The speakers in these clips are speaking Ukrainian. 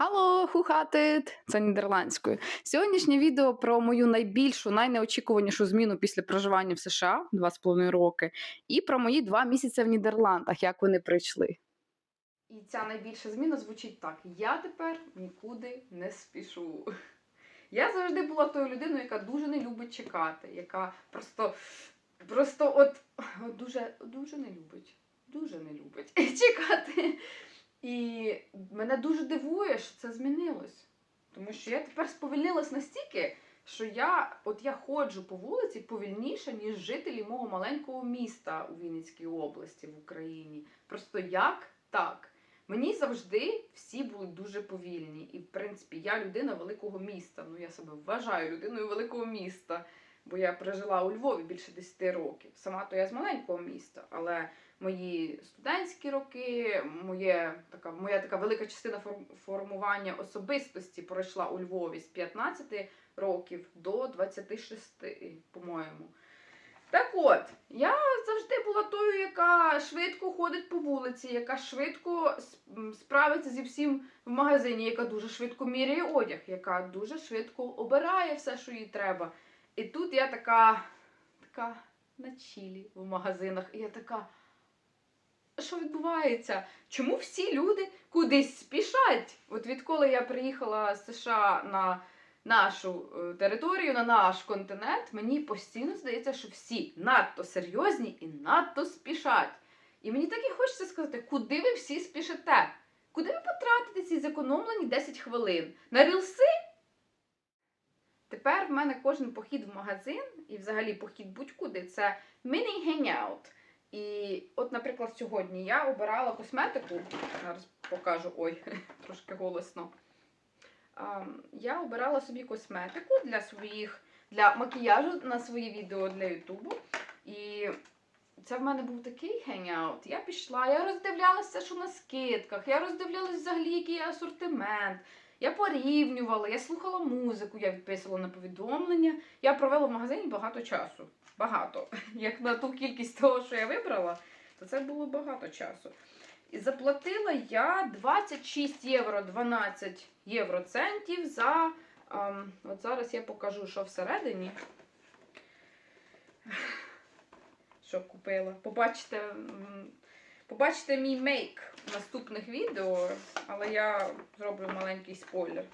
Халло, хухатит! Це нідерландською. Сьогоднішнє відео про мою найбільшу, найнеочікуванішу зміну після проживання в США 2,5 роки, і про мої два місяці в Нідерландах, як вони прийшли. І ця найбільша зміна звучить так: я тепер нікуди не спішу. Я завжди була тою людиною, яка дуже не любить чекати, яка просто, просто от, от дуже, дуже не любить. Дуже не любить чекати. І мене дуже дивує, що це змінилось. Тому що я тепер сповільнилась настільки, що я, от я ходжу по вулиці повільніше, ніж жителі мого маленького міста у Вінницькій області в Україні. Просто як так? Мені завжди всі були дуже повільні. І, в принципі, я людина великого міста. Ну, я себе вважаю людиною великого міста, бо я прожила у Львові більше 10 років. Сама то я з маленького міста, але мої студентські роки, моє, така, моя така велика частина формування особистості пройшла у Львові з 15 років до 26, по-моєму. Так от, я завжди була тою, яка швидко ходить по вулиці, яка швидко справиться зі всім в магазині, яка дуже швидко міряє одяг, яка дуже швидко обирає все, що їй треба. І тут я така, така на чілі в магазинах, і я така. Що відбувається? Чому всі люди кудись спішать? От відколи я приїхала з США на нашу е, територію, на наш континент, мені постійно здається, що всі надто серйозні і надто спішать. І мені так і хочеться сказати, куди ви всі спішите? Куди ви потратите ці зекономлені 10 хвилин? На рілси? Тепер в мене кожен похід в магазин і взагалі похід будь-куди це міні-хенгаут. І от, наприклад, сьогодні я обирала косметику. Зараз покажу, ой, трошки голосно. Я обирала собі косметику для своїх для макіяжу на свої відео для Ютубу. І це в мене був такий хенгаут. Я пішла, я роздивлялася, що на скидках, я роздивлялася взагалі, який асортимент. Я порівнювала, я слухала музику, я відписувала на повідомлення. Я провела в магазині багато часу. Багато. Як на ту кількість того, що я вибрала, то це було багато часу. І заплатила я 26 євро 12 євроцентів за. ем, от зараз я покажу, що всередині. Що купила. Побачите, побачите мій мейк в наступних відео, але я зроблю маленький спойлер.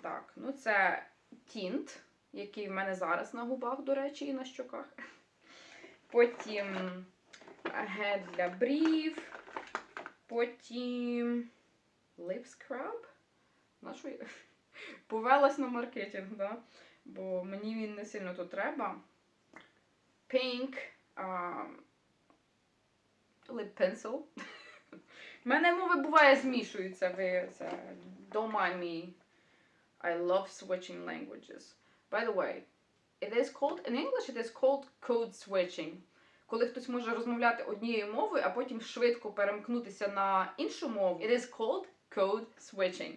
Так, ну це тінт, який в мене зараз на губах, до речі, і на щоках. Потім гель для брів. Потім lip scrub. На що я? Повелась на маркетинг, да? бо мені він не сильно тут треба. Pink um, lip pencil. У мене мови буває змішуються. Ви це don't mind me. I love switching languages. By the way, it is called in English it is called code switching. Коли хтось може розмовляти однією мовою, а потім швидко перемкнутися на іншу мову, it is called code switching.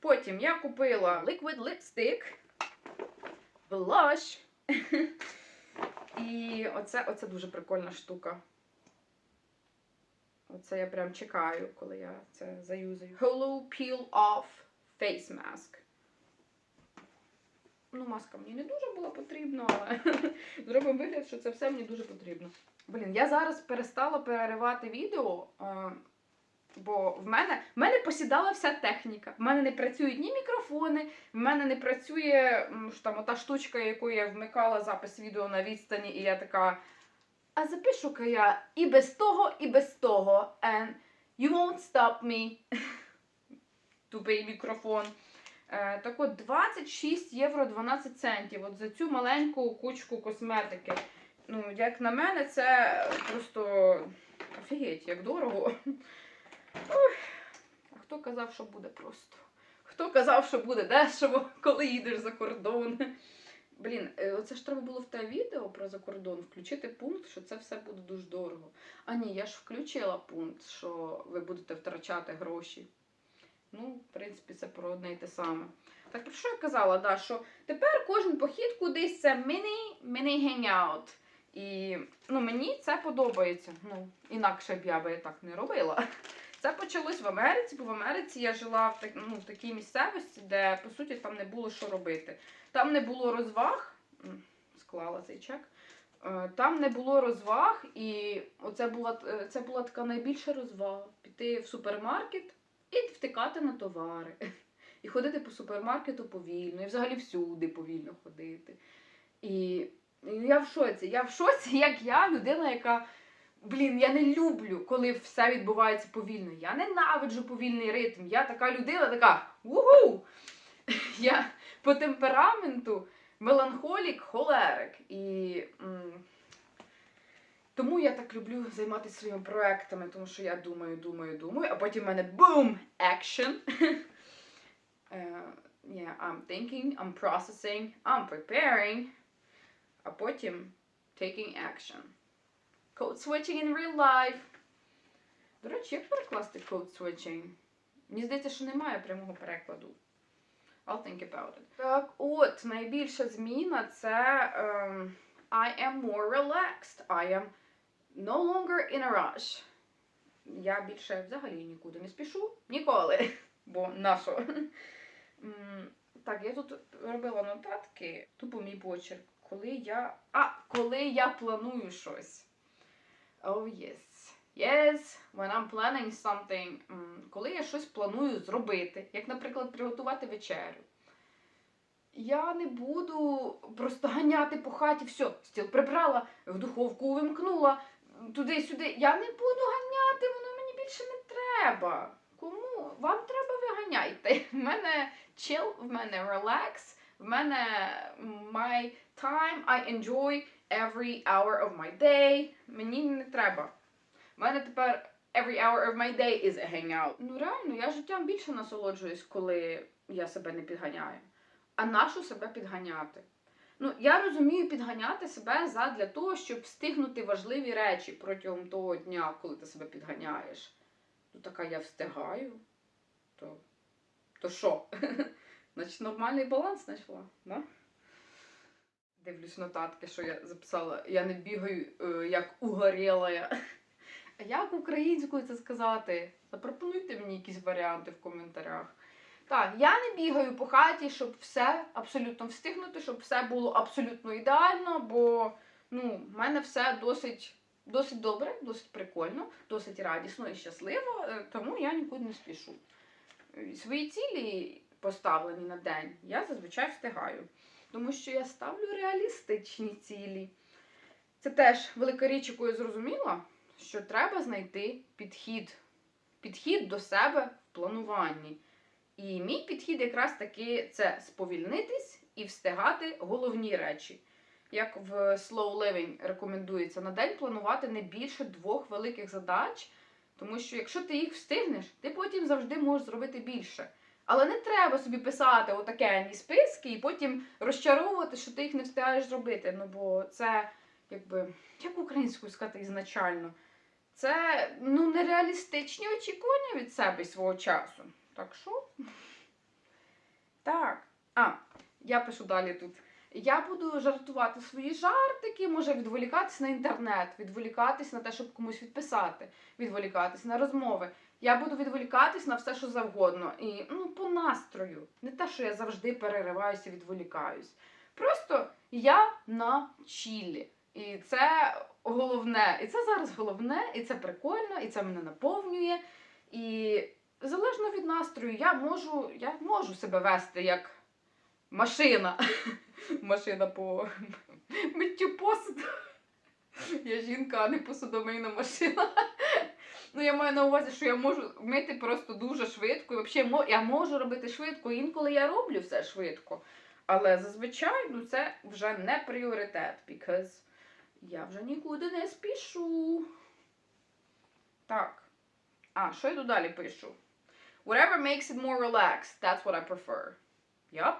Потім я купила liquid lipstick, blush. І оце, оце дуже прикольна штука. Оце я прям чекаю, коли я це заюзаю. Holo Peel Off Face Mask. Ну, маска мені не дуже була потрібна, але зробимо вигляд, що це все мені дуже потрібно. Блін, я зараз перестала переривати відео, е, бо в мене, в мене посідала вся техніка. В мене не працюють ні мікрофони, в мене не працює м, там ота штучка, якою я вмикала запис відео на відстані, і я така. А запишу-ка я і без того, і без того. And you won't stop me. Тупий мікрофон. Е, так от 26 євро 12 центів. От за цю маленьку кучку косметики. Ну, як на мене, це просто офігеть, як дорого. А хто казав, що буде просто? Хто казав, що буде дешево, коли їдеш за кордон? Блін, е, оце ж треба було в те відео про закордон включити пункт, що це все буде дуже дорого. А ні, я ж включила пункт, що ви будете втрачати гроші. Ну, в принципі, це про одне і те саме. Так про що я казала, да, що тепер кожен похід кудись це міні міні hangout. І ну, мені це подобається. Ну, інакше б я би так не робила. Це почалось в Америці, бо в Америці я жила в, так, ну, в такій місцевості, де по суті там не було що робити. Там не було розваг. Склала цей чек. Е, Там не було розваг, і оце була, е, це була така найбільша розвага. Піти в супермаркет і втикати на товари. І ходити по супермаркету повільно, і взагалі всюди повільно ходити. І, я в шоці. Я в шоці, як я, людина, яка. Блін, я не люблю, коли все відбувається повільно. Я ненавиджу повільний ритм. Я така людина, така угу! Я по темпераменту меланхолік, холерик. І м, тому я так люблю займатися своїми проектами, тому що я думаю, думаю, думаю, а потім в мене бум! Action. Е, yeah, I'm thinking, I'm processing, I'm preparing, а потім taking action. Code switching in real life. До речі, як перекласти code switching? Мені здається, що немає прямого перекладу. I'll think about it. Так, от, найбільша зміна це ем, I am more relaxed. I am no longer in a rush. Я більше взагалі нікуди не спішу. Ніколи. Бо на що? М, Так, я тут робила нотатки, тупо мій почерк. Коли я. А, коли я планую щось. Oh, yes. Yes, when I'm planning something. Коли я щось планую зробити, як, наприклад, приготувати вечерю. Я не буду просто ганяти по хаті, все, стіл прибрала, в духовку вимкнула, туди-сюди. Я не буду ганяти, воно мені більше не треба. Кому? Вам треба, ви ганяйте. В мене chill, в мене relax, в мене my time, I enjoy every hour of my day. Мені не треба. В мене тепер every hour of my day is a hangout. Ну реально, я життям більше насолоджуюсь, коли я себе не підганяю. А нашу себе підганяти? Ну, я розумію підганяти себе задля того, щоб встигнути важливі речі протягом того дня, коли ти себе підганяєш. Ну, така я встигаю. То, то що? Значить, нормальний баланс знайшла, да? Дивлюсь нотатки, що я записала. Я не бігаю е, як угоріла. А як українською це сказати? Запропонуйте мені якісь варіанти в коментарях. Так, я не бігаю по хаті, щоб все абсолютно встигнути, щоб все було абсолютно ідеально, бо ну, в мене все досить, досить добре, досить прикольно, досить радісно і щасливо, е, тому я нікуди не спішу. Е, Свої цілі поставлені на день, я зазвичай встигаю. Тому що я ставлю реалістичні цілі. Це теж велика річ, яку я зрозуміла, що треба знайти підхід. Підхід до себе в плануванні. І мій підхід якраз таки це сповільнитись і встигати головні речі. Як в Slow Living рекомендується на день планувати не більше двох великих задач, тому що якщо ти їх встигнеш, ти потім завжди можеш зробити більше. Але не треба собі писати отакенні списки і потім розчаровувати, що ти їх не встигаєш зробити. Ну бо це, якби, як українською сказати ізначально, це ну, нереалістичні очікування від себе свого часу. Так що? Так. А, я пишу далі тут. Я буду жартувати свої жартики, може відволікатись на інтернет, відволікатись на те, щоб комусь відписати, відволікатись на розмови. Я буду відволікатись на все, що завгодно. І ну, по настрою. Не те, що я завжди перериваюся, відволікаюсь. Просто я на чілі. І це головне. І це зараз головне, і це прикольно, і це мене наповнює. І залежно від настрою, я можу, я можу себе вести як машина. Машина по миттю посуду. Я жінка, а не посудомийна машина. Ну, я маю на увазі, що я можу мити просто дуже швидко. І взагалі я можу робити швидко. Інколи я роблю все швидко. Але зазвичай ну, це вже не пріоритет, because я вже нікуди не спішу. Так. А, що я тут далі пишу? Whatever makes it more relaxed, that's what I prefer. Yup.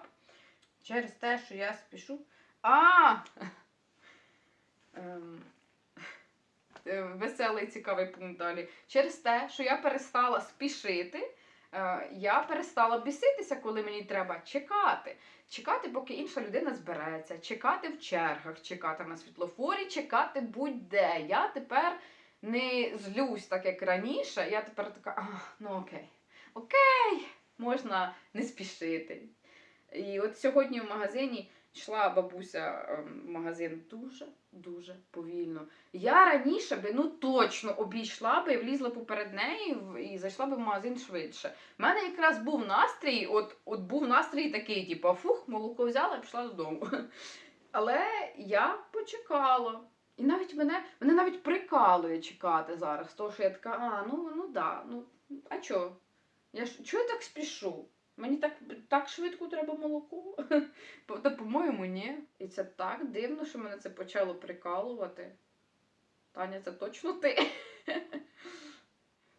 Через те, що я спішу. А! Е, Веселий цікавий пункт далі. Через те, що я перестала спішити, е, я перестала біситися, коли мені треба чекати. Чекати, поки інша людина збереться, чекати в чергах, чекати на світлофорі, чекати будь-де. Я тепер не злюсь так, як раніше, я тепер така, ну окей, окей, можна не спішити. І от сьогодні в магазині йшла бабуся ем, в магазин дуже-дуже повільно. Я раніше би ну точно обійшла би, влізла поперед неї і зайшла би в магазин швидше. У мене якраз був настрій, от, от був настрій такий, типу, фух, молоко взяла і пішла додому. Але я почекала. І навіть мене, мене навіть прикалує чекати зараз. Тому що я така, а, ну, ну да, ну, а чо? Я ж чого я так спішу? Мені так, так швидко треба молоко. Та, по-моєму, ні. І це так дивно, що мене це почало прикалувати. Таня, це точно ти.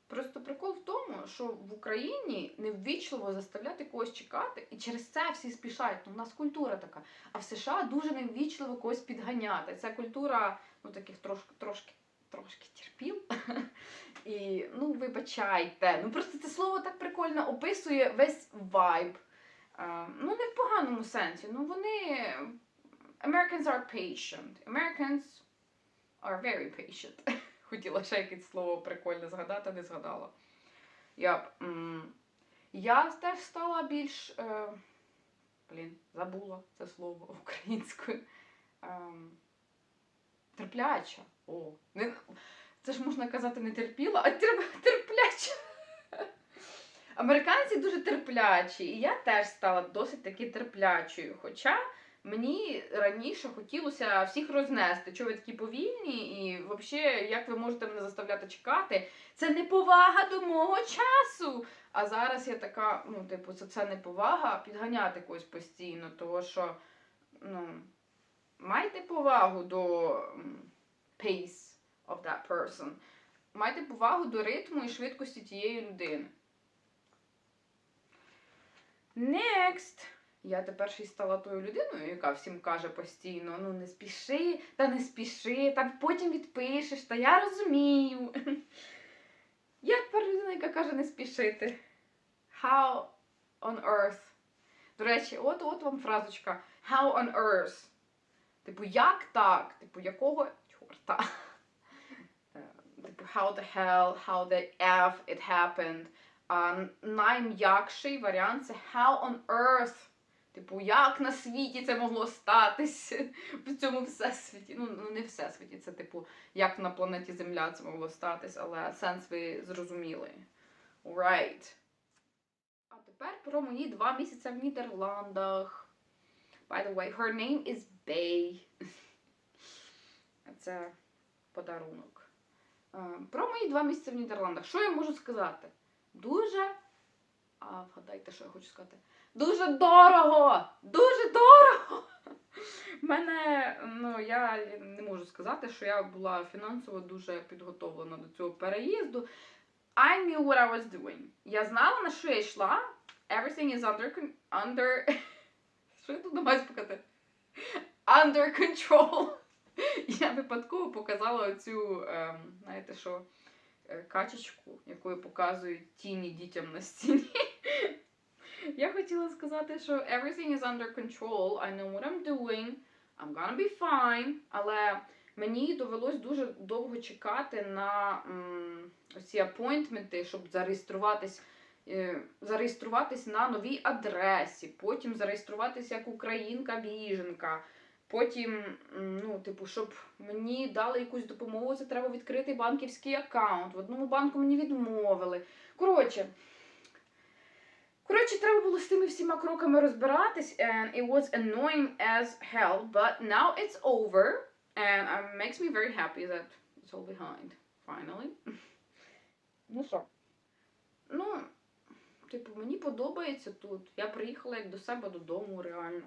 Просто прикол в тому, що в Україні неввічливо заставляти когось чекати, і через це всі спішають. Ну, у нас культура така. А в США дуже неввічливо когось підганяти. Це культура ну, таких трошки, трошки, трошки терпіл. І ну, вибачайте. Ну просто це слово так прикольно описує весь вайб. Е, ну, не в поганому сенсі. Ну, вони. Americans are patient. Americans are very patient. Хотіла ще якесь слово прикольне згадати, не згадала. Я, я теж стала більш. Е, блін, забула це слово українською. Ем, терпляча. О, не, це ж можна казати не терпіла, а терп- терпляча. Американці дуже терплячі, і я теж стала досить таки терплячою. Хоча мені раніше хотілося всіх рознести, що ви такі повільні, і взагалі, як ви можете мене заставляти чекати, це неповага до мого часу. А зараз я така, ну, типу, це, це неповага підганяти когось постійно, того що, ну, майте повагу до pace of that person. Майте повагу до ритму і швидкості тієї людини. Next. Я тепер ще й стала тою людиною, яка всім каже постійно: ну не спіши, та не спіши, та потім відпишеш, та я розумію. Я тепер людина, яка каже не спішити. How on earth? До речі, от от вам фразочка. How on earth? Типу, як так? Типу, якого чорта? Е, Типу, how the hell, how the F it happened. А найм'якший варіант це how on earth. Типу, як на світі це могло статися в цьому всесвіті? Ну, ну не всесвіті, це типу, як на планеті Земля це могло статись, але сенс ви зрозуміли. Right. А тепер про мої два місяці в Нідерландах. By the way, her name is Bay. Це подарунок. Е, Про мої два місяці в Нідерландах. Що я можу сказати? Дуже. А вгадайте, що я хочу сказати. Дуже дорого! Дуже дорого! Мене, ну, я не можу сказати, що я була фінансово дуже підготовлена до цього переїзду. I knew what I was doing. Я знала, на що я йшла. Everything is under, under... Що я тут намагаюсь показати? Under control. Я випадково показала оцю, ем, знаєте що, е, качечку, якою показують тіні дітям на стіні. Я хотіла сказати, що everything is under control, I know what I'm doing, I'm gonna be fine, але мені довелось дуже довго чекати на м, ці апойнтменти, щоб зареєструватись, е, зареєструватись на новій адресі, потім зареєструватись як українка-біженка. Потім, ну, типу, щоб мені дали якусь допомогу, це треба відкрити банківський аккаунт. В одному банку мені відмовили. Коротше, коротше, треба було з тими всіма кроками розбиратись, and it was annoying as hell, but now it's over, and it makes me very happy that it's all behind, finally. Ну що? Ну, типу, мені подобається тут. Я приїхала як до себе додому, реально.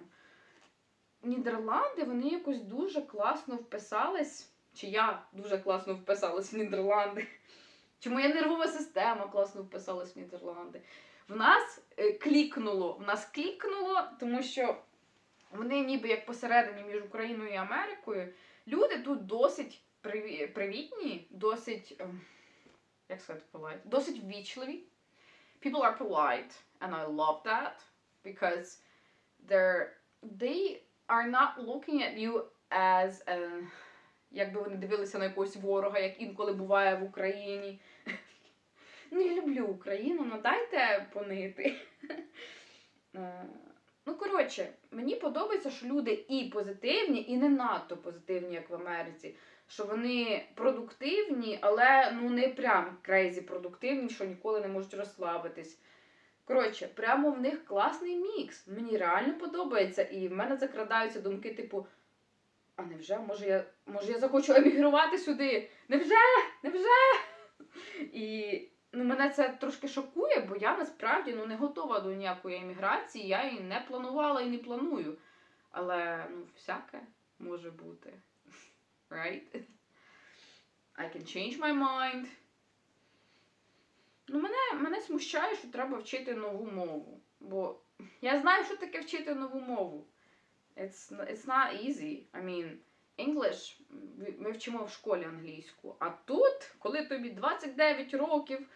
Нідерланди, вони якось дуже класно вписались. Чи я дуже класно вписалась в Нідерланди? Чи моя нервова система класно вписалась в Нідерланди? В нас е, клікнуло, в нас клікнуло, тому що вони ніби як посередині між Україною і Америкою. Люди тут досить привітні, досить, ем, як сказати, polite, досить ввічливі. People are polite, and I love that because they're they are not looking at you as a якби вони дивилися на якогось ворога, як інколи буває в Україні. Ну, я люблю Україну, ну дайте понити. Е, Ну, коротше, мені подобається, що люди і позитивні, і не надто позитивні, як в Америці. Що вони продуктивні, але ну не прям крейзі продуктивні, що ніколи не можуть розслабитись. Коротше, прямо в них класний мікс. Мені реально подобається. І в мене закрадаються думки, типу, а невже? Може я, може я захочу емігрувати сюди? Невже? Невже? І ну, мене це трошки шокує, бо я насправді ну, не готова до ніякої еміграції, я її не планувала і не планую. Але ну, всяке може бути. Right? I can change my mind. Ну, мене, мене смущає, що треба вчити нову мову. Бо я знаю, що таке вчити нову мову. It's, it's not easy. I mean, English, ми- вчимо в школі англійську. А тут, коли тобі 29 років.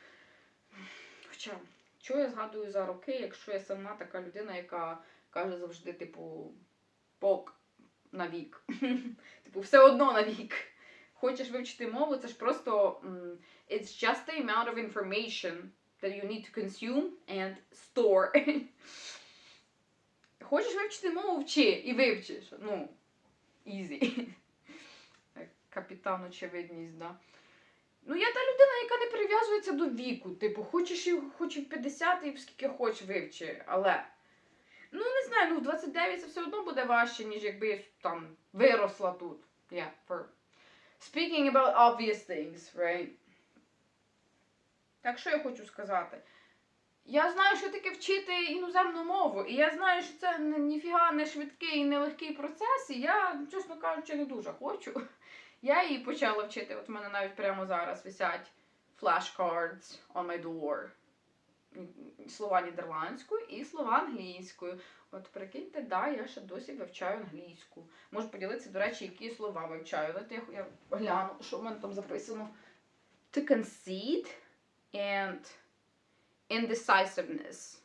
Хоча, що я згадую за роки, якщо я сама така людина, яка каже завжди, типу, пок на вік. типу, все одно на вік. Хочеш вивчити мову, це ж просто. It's just the amount of information that you need to consume and store. Хочеш вивчити мову, вчи і вивчиш. Ну, easy. Капітан очевидність, да. Ну, я та людина, яка не прив'язується до віку. Типу, хочеш і хоч і в 50 і в скільки хочеш вивчи. Але. Ну, не знаю, ну в 29 це все одно буде важче, ніж якби я там виросла тут. Yeah, for speaking about obvious things, right? Так що я хочу сказати? Я знаю, що таке вчити іноземну мову, і я знаю, що це ніфіга не швидкий і нелегкий процес, і я, чесно кажучи, не дуже хочу. Я її почала вчити. От в мене навіть прямо зараз висять flashcards on my door. Слова нідерландською і слова англійською. От прикиньте, да, я ще досі вивчаю англійську. Можу поділитися, до речі, які слова вивчаю. Дайте я, я гляну, що в мене там записано. To concede and indecisiveness.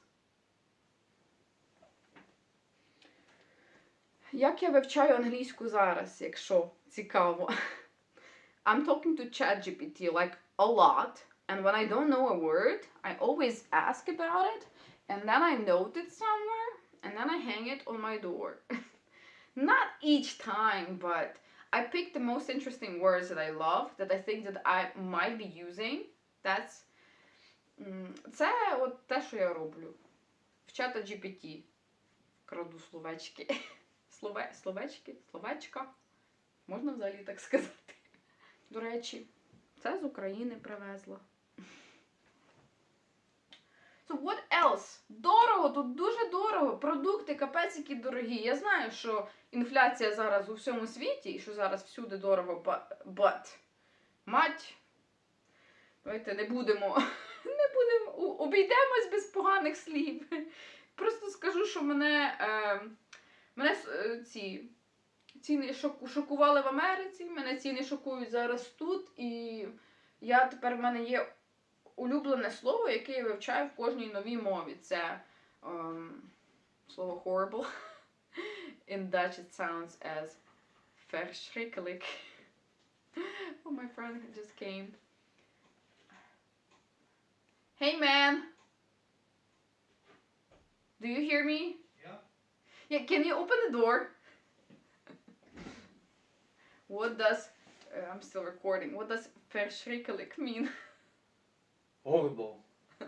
Як я вивчаю англійську зараз, якщо цікаво? I'm talking to ChatGPT like a lot, and when I don't know a word, I always ask about it, and then I note it somewhere, and then I hang it on my door. Not each time, but I pick the most interesting words that I love, that I think that I might be using. That's Це от те, що я роблю. В чата GPT. Краду словечки. Слове, словечки, словечка. Можна взагалі так сказати. До речі, це з України привезла. So what else? Дорого, тут дуже дорого. Продукти капець які дорогі. Я знаю, що інфляція зараз у всьому світі і що зараз всюди дорого, but, мать. Давайте не будемо не будемо обійдемось без поганих слів. Просто скажу, що мене, е, мене ці ціни шоку, шокували в Америці, мене ціни шокують зараз тут, і я тепер в мене є улюблене слово, яке я вивчаю в кожній новій мові. Це ем, слово horrible. In Dutch it sounds as verschrikkelijk. Oh, my friend just came. Hey man. Do you hear me? Yeah. Yeah, can you open the door? what does uh, I'm still recording. What does verschrikkelijk mean? Horrible.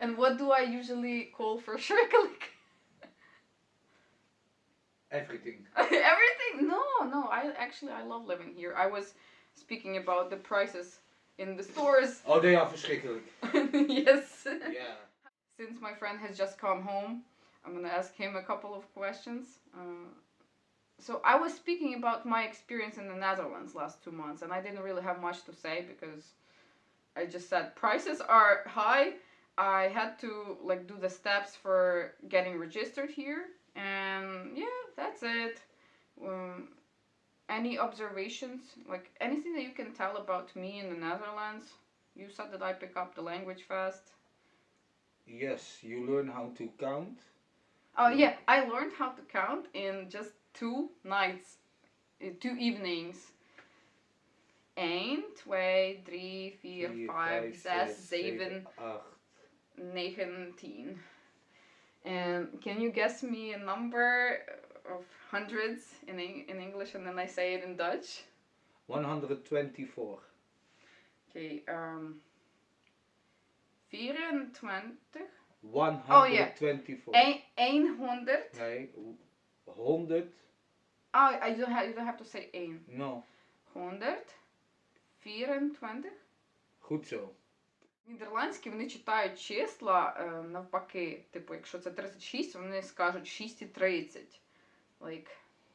and what do I usually call for verschrikkelijk? Everything. Everything? No, no. I actually I love living here. I was speaking about the prices in the stores. Oh, they are verschrikkelijk. yes. Yeah. Since my friend has just come home, I'm gonna ask him a couple of questions. Uh, so I was speaking about my experience in the Netherlands last two months, and I didn't really have much to say because I just said prices are high. I had to like do the steps for getting registered here, and yeah, that's it. Um, any observations, like anything that you can tell about me in the Netherlands? You said that I pick up the language fast. Yes, you learn how to count. Oh yeah, I learned how to count in just two nights, two evenings. 1, 2, 3, 4, 5, 6, 7, 8. 19. And can you guess me a number of hundreds in, in English and then I say it in Dutch? 124. Okay, um, 24. 124. Een- 100. Nee, 100. Oh, I don't have, you don't have to say 1. No. 124. Goed zo. Нідерландські вони читають числа е, навпаки. Типу, якщо це 36, вони скажуть 6 і 30. Like,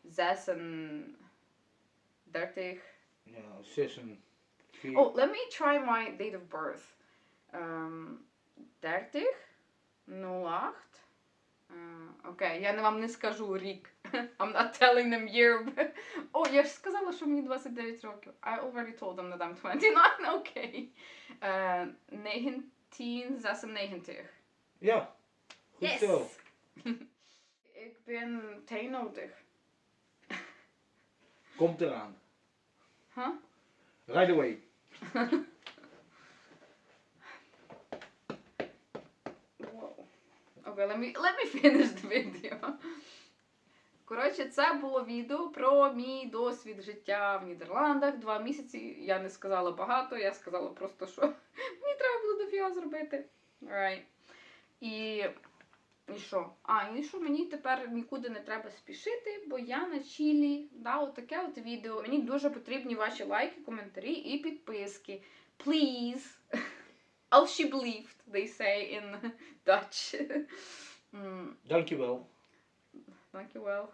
36. Ja, 6 en 4. Oh, let me try my date of birth. Um, 30, 08. Uh, Окей, я не- вам не скажу рік. I'm not telling them year. О, я ж сказала, що мені 29 років. I already told them that I'm 29. Окей. Uh, 1996. Ja, goed Yes! zo. Ik ben 91. Komt eraan. Huh? Right away. Wow. Okay, let me, let me finish the video. Коротше, це було відео про мій досвід життя в Нідерландах. Два місяці. Я не сказала багато, я сказала просто, що мені треба було дофіга зробити. Right. І, і що? А, і що мені тепер нікуди не треба спішити, бо я на чілі. Да, отаке от відео. Мені дуже потрібні ваші лайки, коментарі і підписки. Please. Alsjeblieft, they say in Dutch. М, Dankjewel. Dankjewel.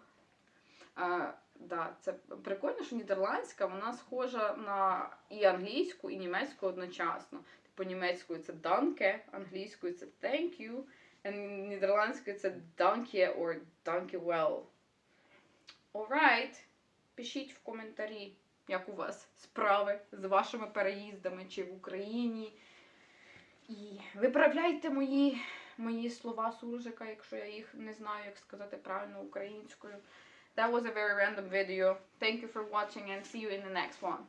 А, да, це прикольно, що нідерландська вона схожа на і англійську, і німецьку одночасно. Типу німецькою це danke, англійською це thank you, а нідерландською це danke or dankjewel. Alright. Пишіть в коментарі, як у вас справи з вашими переїздами чи в Україні. І виправляйте мої, мої слова суржика, якщо я їх не знаю, як сказати правильно українською. That was a very random video. Thank you for watching and see you in the next one.